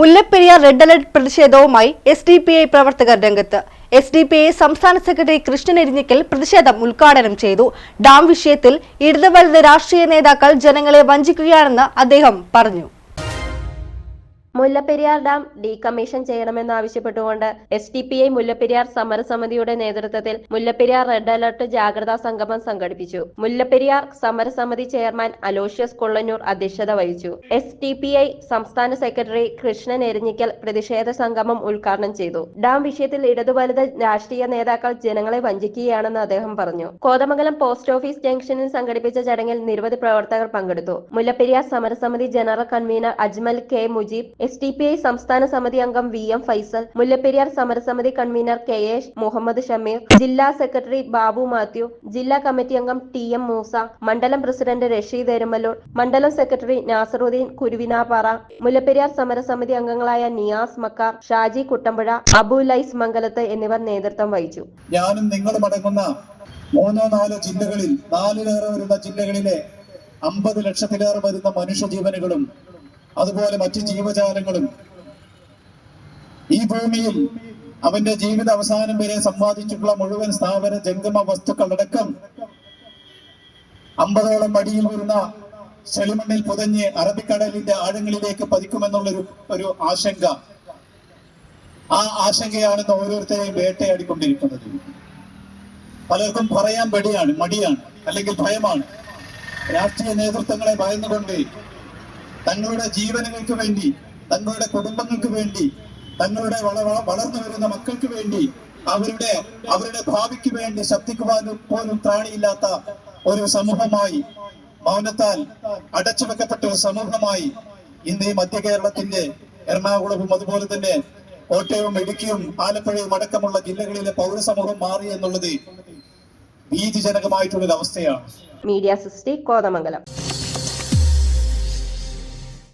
Mullaperiyar red alert പ്രതിഷേധവുമായി S D P I പ്രവർത്തകർ രംഗത്ത്. എസ് ഡി പി ഐ സംസ്ഥാന സെക്രട്ടറി കൃഷ്ണൻ എരിഞ്ഞിക്കൽ പ്രതിഷേധം ഉദ്ഘാടനം ചെയ്തു. ഡാം വിഷയത്തിൽ ഇടതുവലത് രാഷ്ട്രീയ നേതാക്കൾ ജനങ്ങളെ വഞ്ചിക്കുകയാണെന്ന് അദ്ദേഹം പറഞ്ഞു. Mullaperiyar dam decommission ചെയ്യണമെന്നാവശ്യപ്പെട്ടുകൊണ്ട് S T P I Mullaperiyar സമരസമിതിയുടെ നേതൃത്വത്തിൽ മുല്ലപ്പെരിയാർ റെഡ് അലർട്ട് ജാഗ്രതാ സംഗമം സംഘടിപ്പിച്ചു. മുല്ലപ്പെരിയാർ സമരസമിതി ചെയർമാൻ അലോഷ്യസ് കൊള്ളന്നൂർ അധ്യക്ഷത വഹിച്ചു. എസ് പി ഐ സംസ്ഥാന സെക്രട്ടറി കൃഷ്ണൻ എരിഞ്ഞിക്കൽ പ്രതിഷേധ സംഗമം ഉദ്ഘാടനം ചെയ്തു. ഡാം വിഷയത്തിൽ ഇടതുവലത് രാഷ്ട്രീയ നേതാക്കൾ ജനങ്ങളെ വഞ്ചിക്കുകയാണെന്ന് അദ്ദേഹം പറഞ്ഞു. കോതമംഗലം പോസ്റ്റ് ഓഫീസ് ജംഗ്ഷനിൽ സംഘടിപ്പിച്ച ചടങ്ങിൽ നിരവധി പ്രവർത്തകർ പങ്കെടുത്തു. മുല്ലപ്പെരിയാർ സമരസമിതി general convener Ajmal K Mujeeb S D P I സംസ്ഥാന സമിതി അംഗം വി എം ഫൈസൽ മുല്ലപ്പെരിയാർ സമരസമിതി convener K A Muhammad Shameer ജില്ലാ സെക്രട്ടറി ബാബു മാത്യു ജില്ലാ കമ്മിറ്റി അംഗം ടി എം മൂസ മണ്ഡലം പ്രസിഡന്റ് റഷീദ് എരുമല്ലൂർ മണ്ഡലം സെക്രട്ടറി നാസറുദ്ദീൻ കുരുവിനാപാറ മുല്ലപ്പെരിയാർ സമരസമിതി അംഗങ്ങളായ നിയാസ് മക്കാർ ഷാജി കുട്ടമ്പുഴ അബു ലൈസ് മംഗലത്ത് എന്നിവർ നേതൃത്വം വഹിച്ചു. ഞാനും നിങ്ങളും അടങ്ങുന്ന മൂന്നോ നാലോ ജില്ലകളിൽ നാലിലേറെ വരുന്ന ജില്ലകളിലെ അമ്പത് ലക്ഷത്തിലേറെ വരുന്ന മനുഷ്യജീവനുകളും അതുപോലെ മറ്റു ജീവജാലങ്ങളും. ഈ ഭൂമിയിൽ അവന്റെ ജീവിത അവസാനം വരെ സമ്പാദിച്ചിട്ടുള്ള മുഴുവൻ സ്ഥാപന ജംഗമ വസ്തുക്കളടക്കം അമ്പതോളം അടിയിൽ വരുന്ന ചെളിമണ്ണിൽ പുതഞ്ഞ് അറബിക്കടലിന്റെ ആഴങ്ങളിലേക്ക് പതിക്കുമെന്നുള്ളൊരു ഒരു ആശങ്ക. ആ ആശങ്കയാണ് ഓരോരുത്തരെയും വേട്ടയാടിക്കൊണ്ടിരിക്കുന്നത്. പലർക്കും പറയാൻ പേടിയാണ് മടിയാണ് അല്ലെങ്കിൽ ഭയമാണ്. രാഷ്ട്രീയ നേതൃത്വങ്ങളെ ഭയന്നുകൊണ്ട് തങ്ങളുടെ ജീവനുകൾക്ക് വേണ്ടി തങ്ങളുടെ കുടുംബങ്ങൾക്ക് വേണ്ടി തങ്ങളുടെ വള വള- വളർന്നു വരുന്ന മക്കൾക്ക് വേണ്ടി അവരുടെ അവരുടെ ഭാവിക്ക് വേണ്ടി ശബ്ദിക്കുവാൻ പോലും ത്രാണിയില്ലാത്ത ഒരു സമൂഹമായി മൗനത്താൽ അടച്ചു വെക്കപ്പെട്ട ഒരു സമൂഹമായി ഇന്ന് ഈ മധ്യ കേരളത്തിന്റെ എറണാകുളവും അതുപോലെ തന്നെ കോട്ടയവും ഇടുക്കിയും ആലപ്പുഴയും അടക്കമുള്ള ജില്ലകളിലെ പൗരസമൂഹം മാറി എന്നുള്ളത് ഭീതിജനകമായിട്ടുള്ളൊരു അവസ്ഥയാണ് മീഡിയ സിസ്റ്റി കോതമംഗലം.